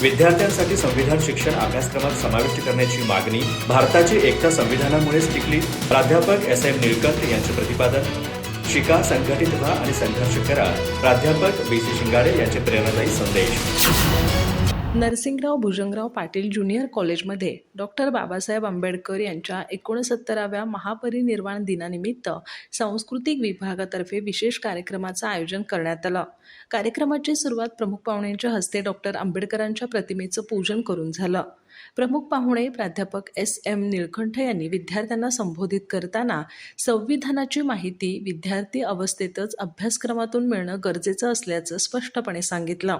विद्यार्थ्यांसाठी संविधान शिक्षण अभ्यासक्रमात समाविष्ट करण्याची मागणी भारताची एकता संविधानामुळेच टिकली. प्राध्यापक एस एम निळकंठ यांचे प्रतिपादन. शिका संघटित व्हा आणि संघर्ष करा. प्राध्यापक बी सी शिंगाडे यांचे प्रेरणादायी संदेश. नरसिंगराव भुजंगराव पाटील ज्युनियर कॉलेजमध्ये डॉक्टर बाबासाहेब आंबेडकर यांच्या एकोणसत्तराव्या महापरिनिर्वाण दिनानिमित्त सांस्कृतिक विभागातर्फे विशेष कार्यक्रमाचं आयोजन करण्यात आलं. कार्यक्रमाची सुरुवात प्रमुख पाहुण्यांच्या हस्ते डॉक्टर आंबेडकरांच्या प्रतिमेचं पूजन करून झालं. प्रमुख पाहुणे प्राध्यापक एस एम निळकंठ यांनी विद्यार्थ्यांना संबोधित करताना संविधानाची माहिती विद्यार्थी अवस्थेतच अभ्यासक्रमातून मिळणं गरजेचं असल्याचं स्पष्टपणे सांगितलं.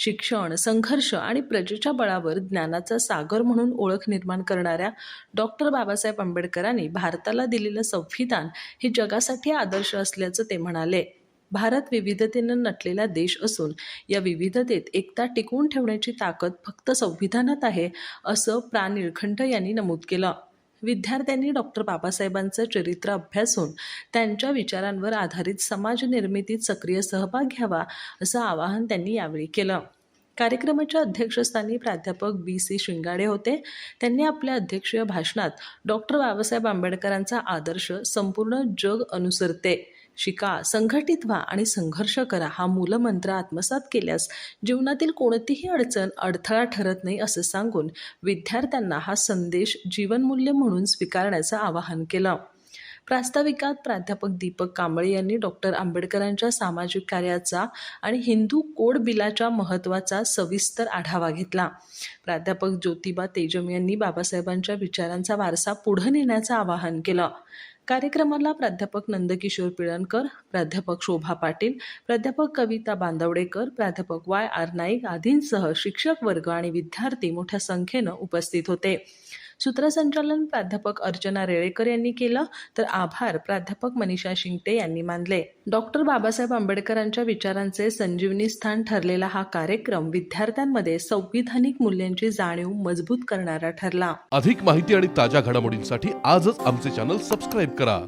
शिक्षण संघर्ष आणि प्रजेच्या बळावर ज्ञानाचा सागर म्हणून ओळख निर्माण करणाऱ्या डॉक्टर बाबासाहेब आंबेडकरांनी भारताला दिलेलं संविधान हे जगासाठी आदर्श असल्याचं ते म्हणाले. भारत विविधतेनं नटलेला देश असून या विविधतेत एकता टिकवून ठेवण्याची ताकद फक्त संविधानात आहे असं प्रा यांनी नमूद केलं. विद्यार्थ्यांनी डॉक्टर बाबासाहेबांचं चरित्र अभ्यासून त्यांच्या विचारांवर आधारित समाज निर्मितीत सक्रिय सहभाग घ्यावा असं आवाहन त्यांनी यावेळी केलं. कार्यक्रमाच्या अध्यक्षस्थानी प्राध्यापक बी सी शिंगाडे होते. त्यांनी आपल्या अध्यक्षीय भाषणात डॉक्टर बाबासाहेब आंबेडकरांचा आदर्श संपूर्ण जग अनुसरते. शिका संघटित व्हा आणि संघर्ष करा. हा मूलमंत्र आत्मसात केल्यास जीवनातील कोणतीही अडचण अडथळा ठरत नाही असं सांगून विद्यार्थ्यांना हा संदेश जीवनमूल्य म्हणून स्वीकारण्याचं आवाहन केलं. प्रास्ताविकात प्राध्यापक दीपक कांबळे यांनी डॉक्टर आंबेडकरांच्या सामाजिक कार्याचा आणि हिंदू कोड बिलाच्या महत्त्वाचा सविस्तर आढावा घेतला. प्राध्यापक ज्योतिबा तेजम यांनी बाबासाहेबांच्या विचारांचा वारसा पुढे नेण्याचं आवाहन केलं. कार्यक्रमाला प्राध्यापक नंदकिशोर पिळणकर प्राध्यापक शोभा पाटील प्राध्यापक कविता बांदवडेकर प्राध्यापक वाय आर नाईक आदींसह शिक्षक वर्ग आणि विद्यार्थी मोठ्या संख्येनं उपस्थित होते. सूत्रसंचालन प्राध्यापक अर्चना रेळेकर यांनी केलं. तर आभार प्राध्यापक मनीषा शिंगटे यांनी मानले. डॉक्टर बाबासाहेब आंबेडकरांच्या विचारांचे संजीवनी स्थान ठरलेला हा कार्यक्रम विद्यार्थ्यांमध्ये संविधानिक मूल्यांची जाणीव मजबूत करणारा ठरला. अधिक माहिती आणि ताज्या घडामोडींसाठी आजच आमचे चॅनल सबस्क्राईब करा.